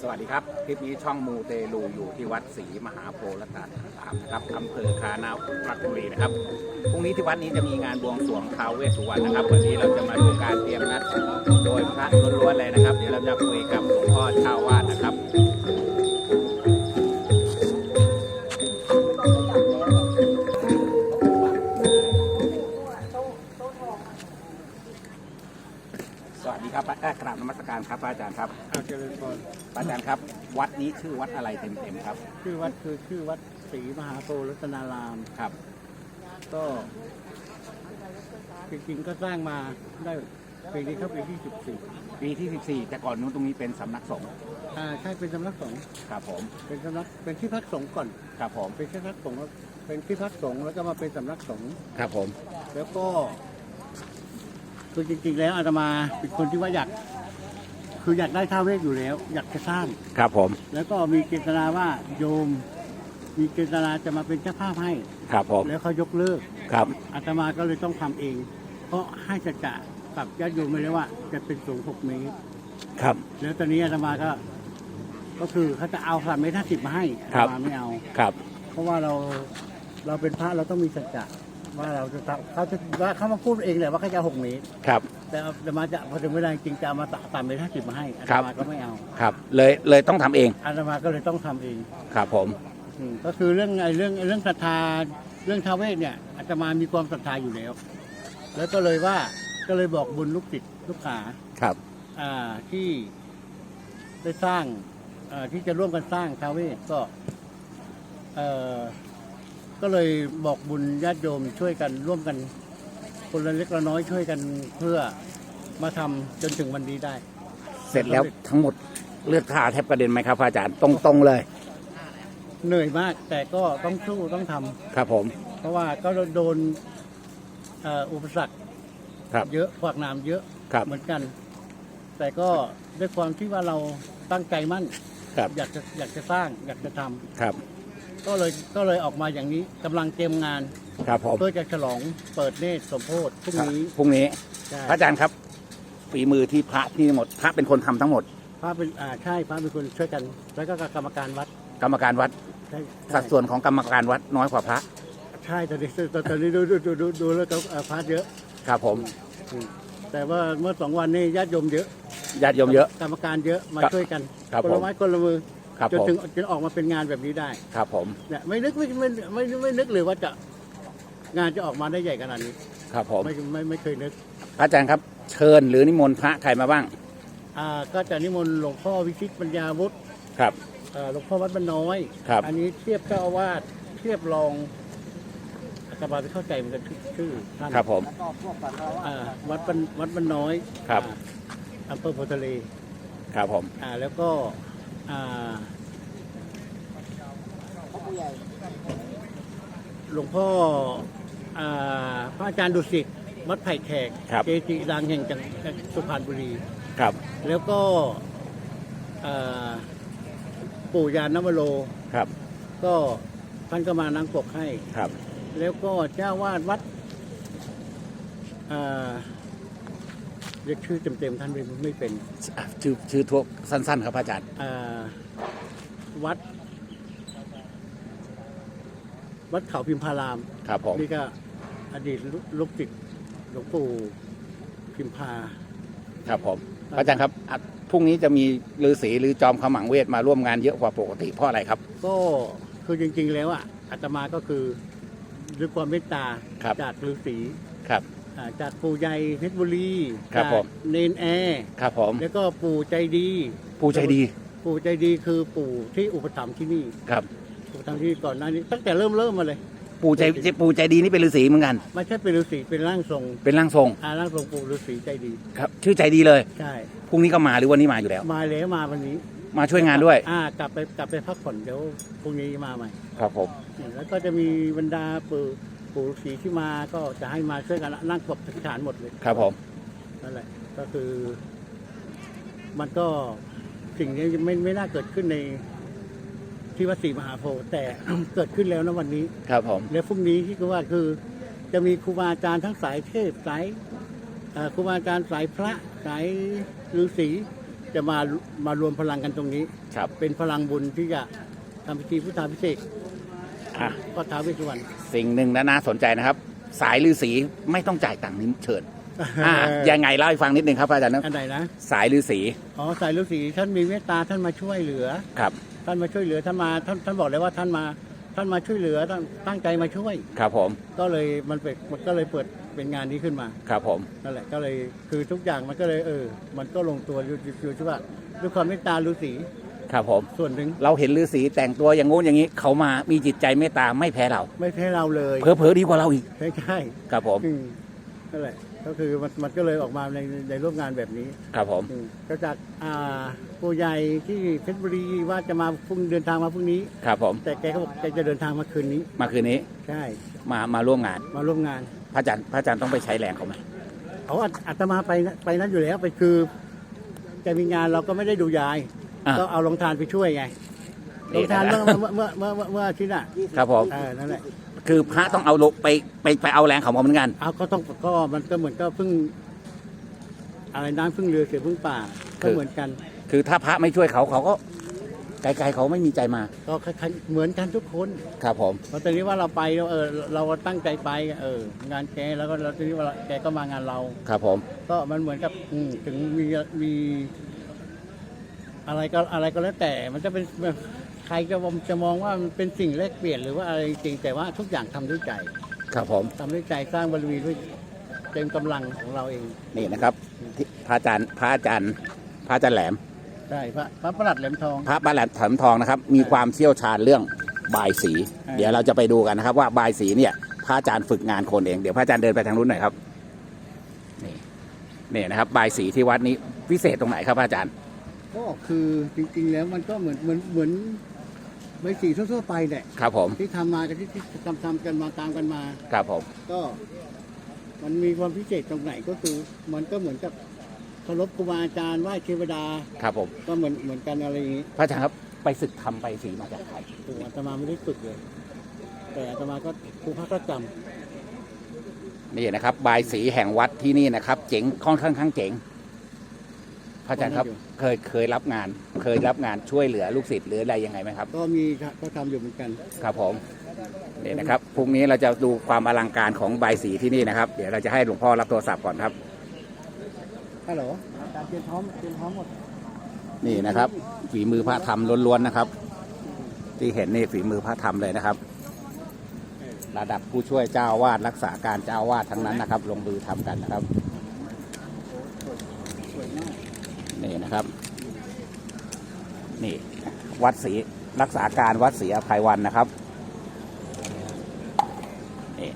สวัสดีครับ คลิปนี้ช่องมูเตลูอยู่ที่วัดศรีมหาโพธิ์รัตนารามนะครับอำเภอคานาวราชบุรีนะครับพรุ่งนี้ที่วัดนี้จะมีงานบวงสรวงท้าวเวสสุวรรณนะครับ วันนี้เราจะมาดูการเตรียมนัดโดยพระล้วนๆเลยนะครับ เดี๋ยวเราจะคุยกับหลวงพ่อชาวาดนะครับ กราบนมัสการครับพระอาจารย์ครับอาเจริญพรพระอาจารย์ครับ วัดนี้ชื่อวัดอะไรเต็มๆครับ ชื่อวัดคือชื่อวัดศรีมหาโพธิ์รัตนารามครับ ก็จริงๆก็สร้างมาได้ปีนี้เข้าปีที่14ปีที่ 14 แต่ก่อนนู้นตรงนี้เป็นสำนักสงฆ์อ่าใช่เป็นสำนักสงฆ์ครับผมเป็นสำนักเป็นที่พักสงฆ์ก่อนครับผมเป็นที่พักสงฆ์แล้วเป็นที่พักสงฆ์แล้วก็มาเป็นสำนักสงฆ์ครับผม แล้วก็ คือจริงๆแล้วอาตมาเป็นคนที่ว่าอยาก คืออยากได้ท้าวเวสอยู่แล้ว อยากจะสร้าง ครับผม แล้วก็มีเจตนาว่าโยม มีเจตนาจะมาเป็นเจ้าภาพให้ ครับผม แล้วเขายกเลิกครับ อาตมาก็เลยต้องทำเอง เพราะให้สัจจะกับญาติโยมไปแล้วว่า จะเป็นสูงหกเมตร ครับ แล้วตอนนี้อาตมาก็ ก็คือเขาจะเอาสามเมตรห้าสิบมาให้อาครัตบมาไม่เอา ครับ เพราะว่าเราเราเป็นพระเราต้องมีสัจจะ ว่าเราจะทำเขาจะว่าเขามาพูดเองแหละว่าเขาจะเอาหกเมตรครับ แต่อาตมาจะพอถึงเวลาจริงจะเอามาสามเมตรห้าสิบมาให้อาครัตบมาก็ไม่เอาครับ เลยเลยต้องทำเองอาตมาก็เลยต้องทำเองครับผม อืมก็คือเรื่องไอ้เรื่องไอ้เรื่องศรัทธาเรื่องท้าวเวสเนี่ยอาตมามีความศรัทธาอยู่แล้ว แล้วก็เลยว่าก็เลยบอกบุญลูกศิษย์ลูกหา ครับ อ่าที่ได้สร้างอ่าที่จะร่วมกันสร้างท้าวเวสก็เอ่อ ก็เลยบอกบุญญาติโยมช่วยกันร่วมกัน คนละเล็กละน้อยช่วยกันเพื่อมาทำจนถึงวันนี้ได้ เสร็จแล้วทั้งหมดเลือดขาแทบกระเด็นไหมครับพระอาจารย์ตรงๆเลยเหนื่อยมากแต่ก็ต้องสู้ต้องทำครับผม เพราะว่าก็โดนเอ่ออุปสรรคครับเยอะขวากหนามเยอะครับเหมือนกัน แต่ก็ด้วยความที่ว่าเราตั้งใจมั่น ครับอยากจะอยากจะสร้างอยากจะทำครับ ก็เลยก็เลยออกมาอย่างนี้กำลังเตรียมงาน ครับผมเพื่อจะฉลองเปิดเนตรสมโพธิพรุ่งนี้พรุ่งนี้ ใช่พระอาจารย์ครับ ฝีมือที่พระที่หมด พระเป็นคนทำทั้งหมด พระเป็นอ่าใช่พระเป็นคนช่วยกัน แล้วก็กรรมการวัดกรรมการวัด ใช่ใช่สัดส่วนของกรรมการวัดน้อยกว่าพระ ใช่ตอนนี้ตอนตอนนี้ดูดูดูดูดูแล้วก็เอ่อพระเยอะครับผม อืมแต่ว่าเมื่อสองวันนี้ญาติโยมเยอะญาติโยมเยอะ กรรมการเยอะมาครับช่วยกันครับคนผละมไม้คนละมือ ครับจนผม ถึงจนออกมาเป็นงานแบบนี้ได้ครับผม เนี่ยไม่นึกไม่ไม่ไม่ไม่ไม่นึกเลยว่าจะ งานจะออกมาได้ใหญ่ขนาดนี้ครับผม ไม่ไม่ไม่เคยนึก พระอาจารย์ครับ เชิญหรือนิมนต์พระใครมาบ้าง อ่าก็จะนิมนต์หลวงพ่อวิชิตปัญญาวุฒิครับ เอ่อหลวงพ่อวัดบ้านน้อย ครับ อันนี้เทียบเจ้าอาวาสเทียบรองอาตมาไม่เข้าใจเหมือนกันชื่อท่านครับผม อ่าวัดบ้านวัดบ้านน้อยครับ อ่าอำเภอโพธิ์ทะเลครับผม อ่าแล้วก็อ่า หลวงพ่ออ่าพระอาจารย์ดุสิตวัดไผ่แขกครับเกจิดังแห่งจังหวัดสุพรรณบุรีครับ แล้วก็อ่าปู่ยานนวโรครับ ก็ท่านก็มานั่งปกให้ครับ แล้วก็เจ้าวาดวัดอ่า เรียกชื่อเต็มๆท่านไม่ไม่เป็นอะชื่อชื่อทั่วสั้น ๆ ครับพระอาจารย์ อ่าวัด วัดเขาพิมพาราม ครับผม นี่ก็อดีตลูกศิษย์หลวงปู่พิมพา ครับผมพระอาจารย์ครับอะพรุ่งนี้จะมีฤาษีหรือจอมขมังเวทมาร่วมงานเยอะกว่าปกติเพราะอะไรครับ ก็คือจริงๆแล้วอะอาตมาก็คือด้วยความเมตตาครับ จากฤาษีครับ อ่าจากปู่ใหญ่เพชรบุรีครับจากผม เนนแอร์ครับผมแล้วก็ปู่ใจดีผู้ใจดีปู่ใจดีคือปู่ที่อุปถัมภ์ที่นี่ครับอุปถัมภ์ที่ก่อนหน้านี้ตั้งแต่เริ่มเริ่มมาเลยปู่ใจปู่ใจดีนี่เป็นฤาษีเหมือนกัน ไม่ใช่เป็นฤาษีเป็นร่างทรงเป็นร่างทรงอาร่างทรงปู่ฤาษีใจดีครับ ชื่อใจดีเลยใช่พรุ่งนี้ก็มาหรือวันนี้มาอยู่แล้ว มาแล้วมาวันนี้มาช่วยงานด้วยอ่ากลับไปกลับไปพักผ่อนเดี๋ยวพรุ่งนี้มาใหม่ครับผม แล้วก็จะมีบรรดาปู่ ปู่ฤาษีที่มาก็จะให้มาช่วยกันนั่งปกฐานหมดเลยครับผมนั่นแหละก็คือ มันก็สิ่งนี้ไม่ไม่น่าเกิดขึ้นในที่วัดศรีมหาโพธิ์แต่ เกิดขึ้นแล้วนะวันนี้ ครับผม แล้วพรุ่งนี้ที่ก็ว่าคือ จะมีครูบาอาจารย์ทั้งสายเทพสายเอ่อครูบาอาจารย์สายพระสายฤาษีจะมามารวมพลังกันตรงนี้ ครับเป็นพลังบุญที่จะทำพิธีพุทธาพิเศษกอะ ก็ท้าวเวสสุวรรณ สิ่งหนึ่งนะน่าสนใจนะครับ สายฤาษีไม่ต้องจ่ายตังค์นี้เชิญอ่ายังไงเล่าให้ฟังนิดนึงครับพระอาจารย์นะอันไหนนะสายฤาษีอ๋อสายฤาษีท่านมีเมตตาท่านมาช่วยเหลือครับ ท่านมาช่วยเหลือท่านมาท่านท่านบอกเลยว่าท่านมาท่านมาช่วยเหลือตั้งตั้งใจมาช่วย ครับผมก็เลยมันเป็นมันก็เลยเปิดเป็นงานนี้ขึ้นมาครับผมนั่นแหละก็เลยคือทุกอย่างมันก็เลยเออ มันก็ลงตัวอยู่อยู่อยู่ที่ว่าด้วยความเมตตาฤาษี ครับผมส่วนหนึ่งเราเห็นฤาษีแต่งตัวอย่างงู้นอย่างนี้ เขามามีจิตใจเมตตาไม่แพ้เราไม่แพ้เราเลยเพอเพอๆดีกว่าเราอีกใช่ใช่ครับผมอืมนั่นแหละก็คือมันมันก็เลยออกมาในในรูปงานแบบนี้ครับผมอืมก็จากอ่าผู้ใหญ่ที่เพชรบุรีว่าจะมาพรุ่งเดินทางมาพรุ่งนี้ ครับผมแต่แกก็บอกแกจะเดินทางมาคืนนี้ มาคืนนี้ใช่ มามาร่วมงาน มาร่วมงานพระอาจารย์พระอาจารย์ต้องไปใช้แรงเขาไหมเขาอาอาตมาไปนะไปนั้นอยู่แล้วไปคือจะมีงานเราก็ไม่ได้ดูยาย อะ ก็เอาลงทานไปช่วยไงลนี่งทานนะเมื่อเมื่อเมื่อเมื่อเมื่ออาทิตย์น่ะครับผม เออนั่นแหละคือพระต้องเอาลงไปไปไปเอาแรงเขามาเหมือนกัน เอาก็ต้องก็มันก็เหมือนก็เพิ่ง อะไรน้ำพึ่งเรือเสือพึ่งป่าก็เหมือนกัน คือถ้าพระไม่ช่วยเขาเขาก็ไกลๆเขาไม่มีใจมา ก็คล้ายๆเหมือนกันทุกคน ครับผม เพราะตอนนี้ว่าเราไปเราเออเราตั้งใจไปเออ งานแกแล้วก็เราตอนนี้ว่าแกก็มางานเรา ครับผม ก็มันเหมือนกับอืมถึงมีมี อะไรก็อะไรก็แล้วแต่มันจะเป็นใครก็จะมองว่ามันเป็นสิ่งแลกเปลี่ยนหรือว่าอะไรจริงแต่ว่าทุกอย่างทำด้วยใจครับผม ทำด้วยใจสร้างบารมีด้วยเต็มกำลังของเราเองนี่นะครับที่พระอาจารย์พระอาจารย์พระอาจารย์แหลม ใช่พระพระประหลัดแหลมทอง พระบาแหลมถมทองนะครับ มีความเชี่ยวชาญเรื่องบายสีใช่เดี๋ยวเราจะไปดูกันนะครับ ว่าบายสีเนี่ยพระอาจารย์ฝึกงานคนเอง เดี๋ยวพระอาจารย์เดินไปทางนู้นหน่อยครับ นี่นี่นะครับบายสีที่วัดนี้พิเศษตรงไหนครับพระอาจารย์ ก็คือจริงๆแล้วมันก็เหมือนเหมือนเหมือนใบสีทั่วๆไปแหละครับผมที่ทำมากันที่ที่ทำทำกันมาตามกันมา ครับผม ก็ มันมีความพิเศษตรงไหนก็คือ มันก็เหมือนกับเคารพครูบาอาจารย์ไหว้เทวดา ครับผม ก็เหมือนเหมือนกันอะไรอย่างนี้พระอาจารย์ครับไปศึกทำใบายสีมาจากใครตัวอาตมาไม่ได้ฝึกเลย แต่อาตมาก็ครูพักก็จำ นี่นะครับบายสีแห่งวัดที่นี่นะครับ เจ๋งค่อนข้างข้างเจ๋ง พระอาจารย์ครับเคยเคยรับงาน เคยรับงานช่วยเหลือลูกศิษย์หรืออะไรยังไงไหมครับ ก็มีครับก็ทำอยู่เหมือนกัน ครับผมนี่นะครับพรุ่งนี้เราจะดูความอลังการของใบายสีที่นี่นะครับ เดี๋ยวเราจะให้หลวงพ่อรับโทรศัพท์ก่อนครับ ฮัลโหลอาจารย์เตรียมพร้อมเตรียมพร้อมหมด นี่นะครับฝีมือพระธรรมล้วนๆนะครับ ที่เห็นนี่ฝีมือพระธรรมเลยนะครับ ระดับผู้ช่วยเจ้าอาวาดรักษาการเจ้าอาวาดทั้งนั้นนะครับ ลงมือทำกันนะครับ สวยมาก นี่นะครับ นี่วัดศรีรักษาการวัดศรีอภัยวันนะครับนี่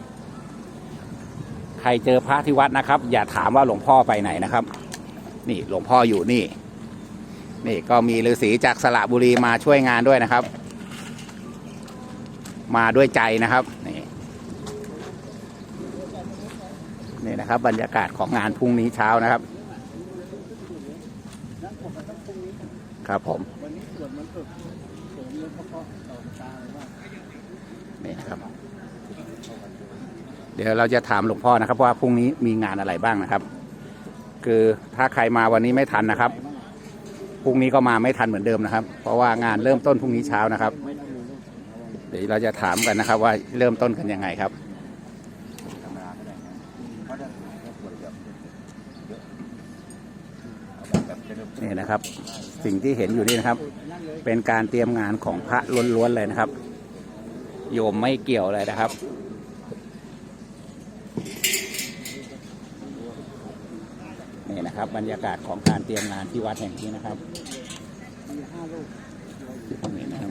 ใครเจอพระที่วัดนะครับ อย่าถามว่าหลวงพ่อไปไหนนะครับ นี่หลวงพ่ออยู่นี่ นี่ก็มีฤาษีจากสระบุรีมาช่วยงานด้วยนะครับ มาด้วยใจนะครับนี่นี่นะครับ บรรยากาศของงานพรุ่งนี้เช้านะครับ ครับผมวันนี้สวดมันต์ฝึกเสริมแล้วก็เพาะต่อตาเลยว่านี่นะครับ เดี๋ยวเราจะถามหลวงพ่อนะครับ ว่าพรุ่งนี้มีงานอะไรบ้างนะครับ คือถ้าใครมาวันนี้ไม่ทันนะครับพรุ่งนี้ก็มาไม่ทันเหมือนเดิมนะครับ เพราะว่างานเริ่มต้นพรุ่งนี้เช้านะครับ เดี๋ยวเราจะถามกันนะครับ ว่าเริ่มต้นกันยังไงครับนี่นะครับ สิ่งที่เห็นอยู่นี่นะครับ เป็นการเตรียมงานของพระล้วนๆเลยนะครับ โยมไม่เกี่ยวเลยนะครับ นี่นะครับ บรรยากาศของการเตรียมงานที่วัดแห่งนี้นะครับมีห้าลูกที่นะครับ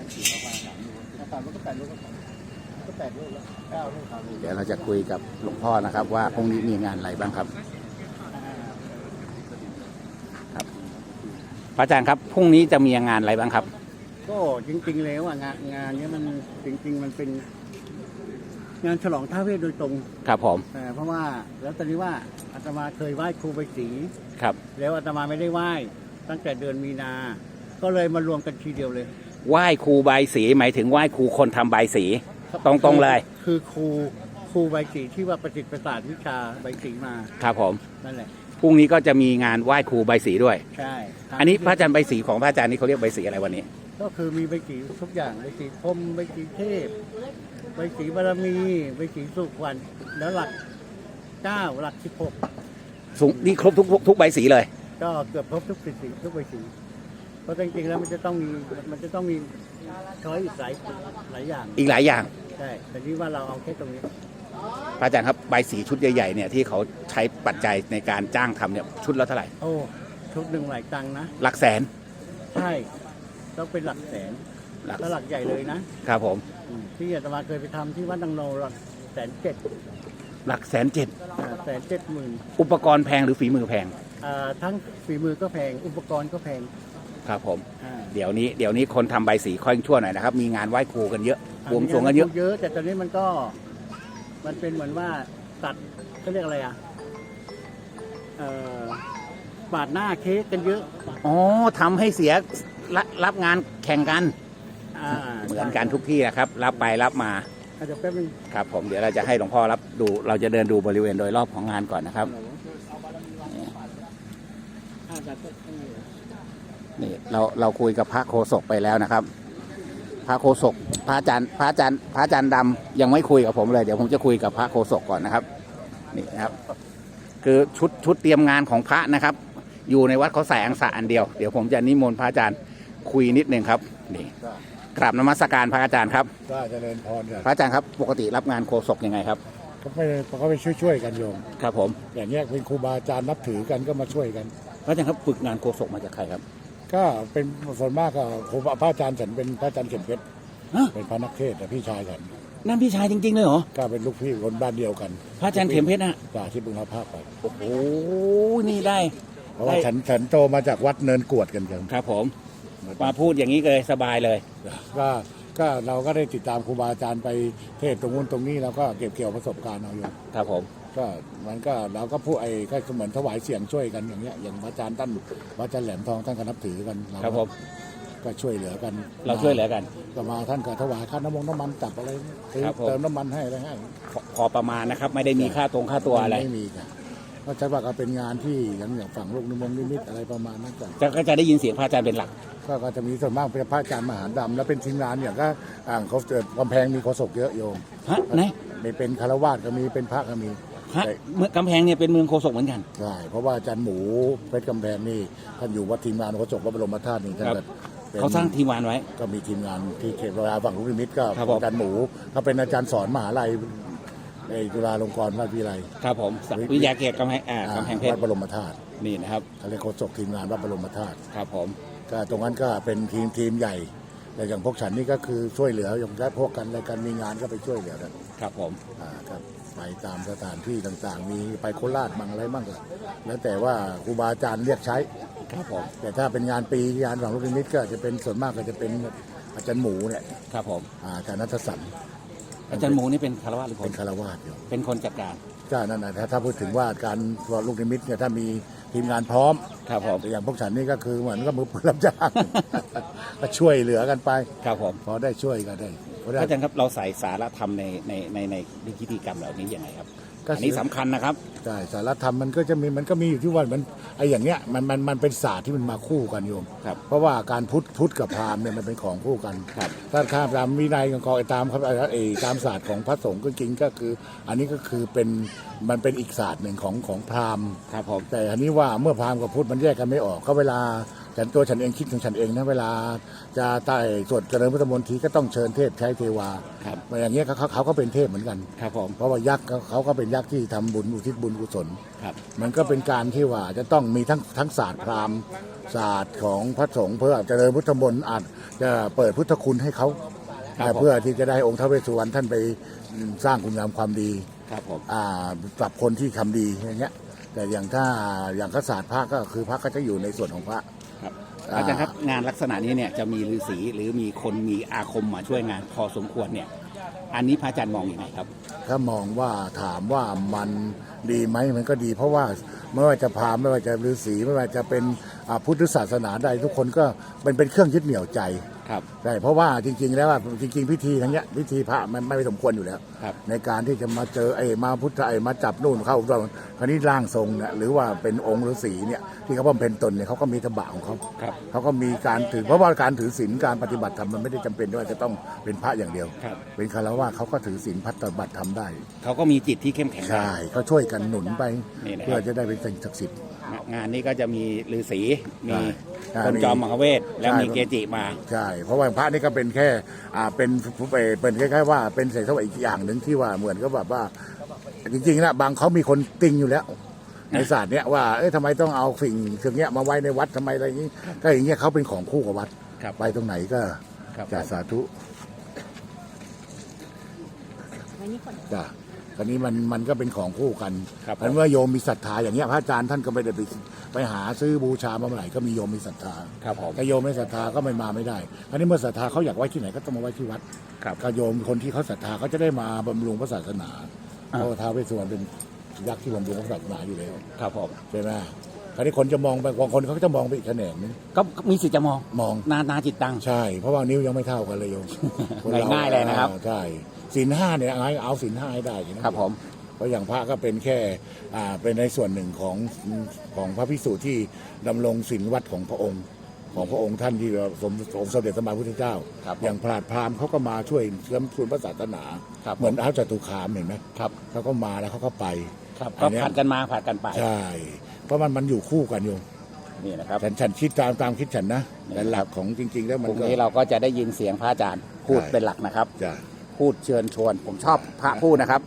เดี๋ยวเราจะคุยกับหลวงพ่อนะครับ ว่าพรุ่งนี้มีงานอะไรบ้างครับ พระอาจารย์ครับพรุ่งนี้จะมีงานอะไรบ้างครับ ก็จริง ๆ แล้วอะงานงานเนี้ยมันจริง ๆ มันเป็น งานฉลองท้าวเวสโดยตรงครับผมเอ่อเพราะว่าแล้วตอนนี้ว่าอาตมาเคยไหว้ครูใบศรีครับแล้วอาตมาไม่ได้ไหว้ ตั้งแต่เดือนมีนา ก็เลยมารวมกันทีเดียวเลย ไหว้ครูใบายสีหมายถึงไหว้ครูคนทำใบายสี ตรงๆเลย คือครูครูใบศรีที่ว่าประสิทธิ์ประสาทวิชาใบศรีมา ครับผมนั่นแหละ พรุ่งนี้ก็จะมีงานไหว้ครูใบายสีด้วย ใช่อันนี้พระอาจารย์ใบสีของพระอาจารย์นี่เขาเรียกใบสีอะไรวันนี้ ก็คือมีใบสีทุกอย่างใบสีพรหมใบสีเทพใบสีบารมีใบสีสุขวัญแล้วหลักเก้าหลักสิบหกสูงนี่ครบทุกทุกทุกใบสีเลย ก็เกือบครบทุกสีสีทุกใบสีเพราะจริงๆแล้วมันจะต้องมีมันจะต้องมีช้อยอีกหลายหลายอย่างอีกหลายอย่าง ใช่แต่นี่ว่าเราเอาแค่ตรงนี้ พระอาจารย์ครับใบสีชุดใหญ่ๆเนี่ยที่เขาใช้ปัจจัยในการจ้างทำเนี่ยชุดละเท่าไหร่โอ้ชุดหนึ่งหลายตังค์นะหลักแสนใช่ต้องเป็นหลักแสนหลักแล้วหลักใหญ่เลยนะครับผมอืมที่อาตมาเคยไปทำที่วัดดังโนหลักแสนเจ็ดหลักแสนเจ็ดแสนเจ็ดหมื่นอุปกรณ์แพงหรือฝีมือแพงอ่าทั้งฝีมือก็แพง อุปกรณ์ก็แพงครับผม อ่าเดี๋ยวนี้เดี๋ยวนี้คนทำใบสีค่อยชั่วหน่อยนะครับ มีงานไหว้ครูกันเยอะบวงสรวงกันเยอะ เยอะ แต่ตอนนี้มันก็ มันเป็นเหมือนว่าตัดเขาเรียกอะไรอะเอ่อปาดหน้าเค้กกันเยอะอ๋อทำให้เสียรับรับงานแข่งกัน อ่าเหมือนกันทุกที่นะครับ รับไปรับมา อาจจะแป๊บนึงครับผมเดี๋ยวเราจะให้หลวงพ่อรับดู เราจะเดินดูบริเวณโดยรอบของงานก่อนนะครับ อาจจะ นี่เราเราคุยกับพระโคศกไปแล้วนะครับ พระโคศกพระอาจารย์พระอาจารย์พระอาจารย์ดำยังไม่คุยกับผมเลยเดี๋ยวผมจะคุยกับพระโคศกก่อนนะครับนี่นะครับ คือชุดชุดเตรียมงานของพระนะครับ อยู่ในวัดเขาใส่อังสะอันเดียวเดี๋ยวผมจะนิมนต์พระอาจารย์คุยนิดนึงครับนี่กราบนมัสการพระอาจารย์ครับก็เจริญพรกันพระอาจารย์ครับปกติรับงานโคศกยังไงครับก็ไปก็ไปช่วยๆกันโยมครับผมอย่างเงี้ยเป็นครูบาอาจารย์นับถือกันก็มาช่วยกัน พระอาจารย์ครับฝึกงานโคศกมาจากใครครับ ก็เป็นส่วนมากก็ครูบาพระอาจารย์ฉันเป็นพระอาจารย์เข็มเพชรฮะ เป็นพระนักเทศน์แต่พี่ชายฉันนั่นพี่ชายจริงๆเลยเหรอ ก็เป็นลูกพี่คนบ้านเดียวกันพระอาจารย์เข็มเพชรนะจากที่บึงพระภาคไป โอ้โห นี่ได้ เพราะว่าได้ ฉันฉันโตมาจากวัดเนินกวดกันกันครับผม มาพูดอย่างนี้เลยสบายเลย ก็ก็เราก็ได้ติดตามครูบาอาจารย์ไปเทศน์ตรงนู้นตรงนี้เราก็เก็บเกี่ยวประสบการณ์เอาอยู่ ครับผม ก็มันก็เราก็พูดไอ้ก็เหมือนถวายเสียงช่วยกันอย่างเงี้ยอย่างพระอาจารย์ท่านพระอาจารย์แหลมทองท่านก็นับถือกันเาครับผม ก็ช่วยเหลือกันเราช่วยเหลือกัน ก็มาท่านก็ถวายค่าน้ำมันน้ำมันจับอะไรซื้อครับผม เติมน้ำมันให้อะไรให้ พอพอประมาณนะครับ ไม่ได้มีค่าตรงค่าตัวอะไรไม่มีค่ะก็ใช่ว่าก็เป็นงานที่อย่างอย่างฝั่งลูกนิมนต์นิมิตอะไรประมาณนั้นก่อนจะก็จะได้ยินเสียงพระอาจารย์เป็นหลัก ก็ก็จะมีส่วนมากเป็นพระอาจารย์มหาดำแล้วเป็นทีมงานเนี่ยก็อ่างเขาเจอกำแพงมีโฆษกเยอะโยมฮะไหนไม่เป็นคารวาสก็มีเป็นพระก็มี ฮะเมืองกำแพงเนี่ยเป็นเมืองโคศกเหมือนกัน ใช่เพราะว่าอาจารย์หมูเพชรกำแพงนี่ท่านอยู่วัดทีมงานโฆษกวัดบรมธาตุนี่ท่านครัก็บเป็น เขาสร้างทีมงานไว้ ก็มีทีมงานที่เขตเวลาฝั่งลูกนิมิตก็ครับผม อาจารย์หมูเขาเป็นอาจารย์สอนมหาลัยในจุฬาลงกรณราชวิทยาลัยครับผมสักวิทยาเขตกำแพงอ่ากำแพงเพชวัรดบรมธาตุนี่นะครับเขาเรียกโฆษกทีมงานวัดบรมธาตุครับผมก็ตรงนั้นก็เป็นทีมทีมใหญ่แต่อย่างพวกฉันนี่ก็คือช่วยเหลืออย่างได้พวกกันอะไรกันมีงานก็ไปช่วยเหลือกันครับผม อ่าครับ ไปตามสถานที่ต่างๆ มีไปโคราชบ้างอะไรบ้างก็แล้วแต่ว่าครูบาอาจารย์เรียกใช้ครับผมแต่ถ้าเป็นงานปีงานฝั่งลูกนิมิตก็จะเป็นส่วนมากก็จะเป็นอาจารย์หมูเนี่ยครับผมอ่าอาจารย์นัทสันอาจารย์หมูนี่เป็นคารวะหรือคเป็นนคารวาสอยู่เป็นคนจัดการก็นั่นนะถ้าถ้าพูดถึงว่าการลูกนิมิตเนี่ยถ้ามีทีมงานพร้อม ครับผมแต่อย่างพวกฉันนี่ก็คือเหมือนก็มือปืนรับจ้าง ก็ช่วยเหลือกันไป ครับผมพอได้ช่วยก็ได้พ อพได้ระอาจารย์ครับเราใส่สารธรรมในในในในพิธีกรรมเหล่านี้ยังไงครับก็อันนี้สำคัญนะครับใช่สารธรรมมันก็จะมีมันก็มีอยู่ที่ว่ามันไอ้อย่างเงี้ยมันมันมันเป็นศาสตร์ที่มันมาคู่กันโยมครับเพราะว่าการพุทธพุทธกับพราหมณ์เนี่ยมันเป็นของคู่กันครับถ้าข้ามตามวินัยของไอ้ตามครับไอ้ตามศาสตร์ของพระสงฆ์ก็จริงก็คือ อันนี้ก็คือเป็นมันเป็นอีกศาสตร์หนึ่งของของพราหมณ์ครับผมแต่อันนี้ว่าเมื่อพราหมณ์กับพุทธมันแยกกันไม่ออกก็เวลา ฉันตัวฉันเองคิดของฉันเองนะเวลาจะใต้สวดเจริญพุทธมนต์ทีก็ต้องเชิญเทพใช้เทวาครับอย่างเงี้ยเขาเขาเขาก็เป็นเทพเหมือนกันครับผมเพราะว่ายักษ์เขาเขาก็เป็นยักษ์ที่ทำบุญอุทิศบุญกุศลครับมันก็เป็นการที่ว่าจะต้องมีทั้งทั้งศาสตร์พราหมณ์ศาสตร์ของพระสงฆ์เพื่อเจริญพุทธมนต์อาจจะเปิดพุทธคุณให้เขาครับผมเพื่อที่จะได้องค์ท้าวเวสสุวรรณท่านไปสร้างคุณงามความดีครับผมอ่ากับคนที่ทำดีอย่างเงี้ยแต่อย่างถ้าอย่างกษัตริย์พระก็คือพระก็จะอยู่ในส่วนของพระครับ อ่าอาจารย์ครับงานลักษณะนี้เนี่ยจะมีฤาษีหรือมีคนมีอาคมมาช่วยงานพอสมควรเนี่ย อันนี้พระอาจารย์มองอย่างไรครับ ถ้ามองว่าถามว่ามันดีไหมมันก็ดี เพราะว่าไม่ว่าจะพราหมณ์ไม่ว่าจะฤาษีไม่ว่าจะเป็นอ่าพุทธศาสนาใดทุกคนก็เป็นเป็นเครื่องยึดเหนี่ยวใจ ครับ ใช่เพราะว่าจริง ๆ แล้วอะจริง ๆ พิธีทั้งเนี้ยพิธีพระมันไม่สมควรอยู่แล้ว ครับในการที่จะมาเจอไอ้มาพุทธไอ้มาจับนู่นเข้าตอนคราวนี้ร่างทรงเนี่ยหรือว่าเป็นองค์ฤาษีเนี่ยที่เขาบำเพ็ญตนเนี่ยเขาก็มีตบะของเขาครับ เขาก็มีการถือเพราะว่าการถือศีลการปฏิบัติธรรมมันไม่ได้จำเป็นว่าจะต้องเป็นพระอย่างเดียว ครับ เป็นคารวะเขาก็ถือศีลปฏิบัติธรรมได้ เขาก็มีจิตที่เข้มแข็ง ใช่เขาช่วยกันหนุนไปนี่นะครับ เพื่อจะได้เป็นสิ่งศักดิ์สิทธิ์ งานนี้ก็จะมีฤาษีมีใช่ คนจอมมหาเวทแล้วใช่ มีเกจิมา ใช่ เพราะว่าพระนี่ก็เป็นแค่อ่าเป็นเป็นเป็นคล้ายๆว่าเป็นเศษสวะอีกอย่างหนึ่งที่ว่าเหมือนก็แบบว่า จริงๆนะบางเขามีคนติงอยู่แล้ว ในศาสตร์เนี้ยว่าเอ้ยทำไมต้องเอาสิ่งสิ่งเนี้ยมาไว้ในวัดทำไมอะไรอย่างนี้ก็อย่างเงี้ยเขาเป็นของคู่กับวัดครับไปตรงไหนก็ครับ จะสาธุจ้ะ คราวนี้มันมันก็เป็นของคู่กันครับเพราะว่าโยมมีศรัทธาอย่างเงี้ยพระอาจารย์ท่านก็ไม่ได้ไปไปหาซื้อบูชามาเมื่อไหร่ก็มีโยมมีศรัทธาครับผม ถ้าโยมไม่ศรัทธาก็ไม่มาไม่ได้คราวนี้เมื่อศรัทธาเขาอยากไว้ที่ไหนก็ต้องมาไว้ที่วัดครับก็โยมคนที่เขาศรัทธาเขาจะได้มาบำรุงพระศาสนาอ่าเพราะว่าท้าวเวสสุวรรณเป็นยักษ์ที่บำรุงพระศาสนาอยู่แล้วครับผมใช่ไหมคราวนี้คนจะมองไปบางคนเขาก็จะมองไปอีกแขนงนึงก็มีสิทธิ์จะมองมอง นานาจิตตัง ใช่ เพราะว่านิ้วยังไม่เท่ากันเลยโยมคนรง่ายๆเลยนะครับ อ่าใช่ ศีลห้าเนี่ยเอาให้เอาศีลห้าให้ได้นะครับผม เพราะอย่างพระก็เป็นแค่อ่าเป็นในส่วนหนึ่งของของพระพิสุที่ดำรงศีลวัดของพระองค์ ของพระองค์ท่านที่สมสมสมเด็จสมมาพุทธเจ้า ครับผมอย่างพราดพราหมณ์เขาก็มาช่วยเชื่อมชูนพระศาสนา ครับเหมือนอาจตุคามเห็นไหมครับเขาก็มาแล้วเขาก็ไป ครับอัก็นเนี้ย ผัดกันมาผัดกันไปใช่ เพราะมันมันอยู่คู่กันโยมนี่นะครับ ฉันฉันคิดตามตามคิดฉันนะนี่แต่หลักของจริง ๆ แล้วพมันรุ่งก็ นี้เราก็จะได้ยินเสียงพระอาจารย์พูดใช่ เป็นหลักนะครับจะ พูดเชิญชวน ผมชอบพระพูดนะครับ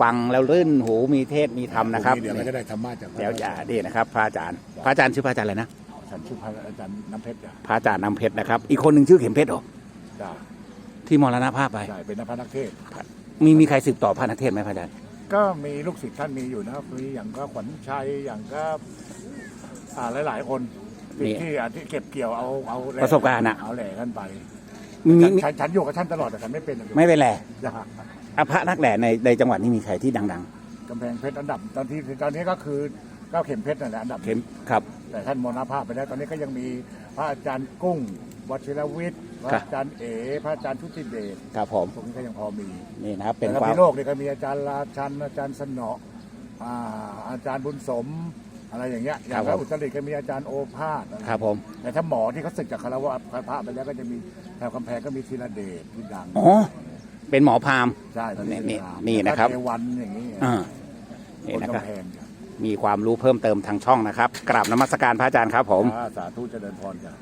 ฟังแล้วรื่นหูมีเทศมีธรรมนะครับเดี๋ยวเราจะได้ธรรมะจากพระเดี๋ยวจะนี่นะครับ พระอาจารย์ พระอาจารย์ชื่อพระอาจารย์อะไรนะฉันชื่อพระอาจารย์น้ำเพชรจ้ะพระอาจารย์น้ำเพชรนะครับ อีกคนหนึ่งชื่อเข็มเพชรเหรอจ้ะที่มรณภาพไปใช่เป็นนักพระนักเทศน์มีมีใครสืบต่อพระนักเทศน์ไหมพระอาจารย์ก็มีลูกศิษย์ท่านมีอยู่นะครับมีอย่างก็ขวัญชัยอย่างก็อ่าหลายๆคนที่นี่ที่อ่าที่เก็บเกี่ยวเอาเอาแหล่ประสบการณ์อะเอาแหล่กันไป มีมีมีฉันฉันอยู่กับท่านตลอดแต่ฉันไม่เป็นอะไม่เป็นไรจ้ะอะพระนักแหล่ในในจังหวัดนี้มีใครที่ดัง กำแพงเพชรอันดับตอนที่ตอนนี้ก็คือเก้าเข็มเพชรนั่นแหละอันดับๆ เข็มครับ แต่ท่านมรณภาพไปแล้วตอนนี้ก็ยังมีพระอาจารย์กุ้งวชิรวิทย์พระครับ อาจารย์เอ๋พระอาจารย์ชุติเดชครับผมพวกนี้ก็ยังพอมีนี่นะครับเป็นแต่ความ พิโลกนี่ก็มีอาจารย์ราชันอาจารย์สนออ่าอาจารย์บุญสม อะไรอย่างเงี้ยอย่างพระอุตริก็มีอาจารย์โอภาสครับผมแต่ถ้าหมอที่เขาศึกจากคารวะพระไปแล้วก็จะมีแถวกำแพงก็มีธีรเดชที่ดังอ๋อเป็นหมอพราหมณ์ใช่ตอนนี้นี่ดังนี่นะครับแล้วก็เทวันอย่างนี้อ่าคนี่นนะครับกำแพงจ้ะมีความรู้เพิ่มเติมทางช่องนะครับกราบนมัสการพระอาจารย์ครับผมอ่าสาธุเจริญพรจ้ะ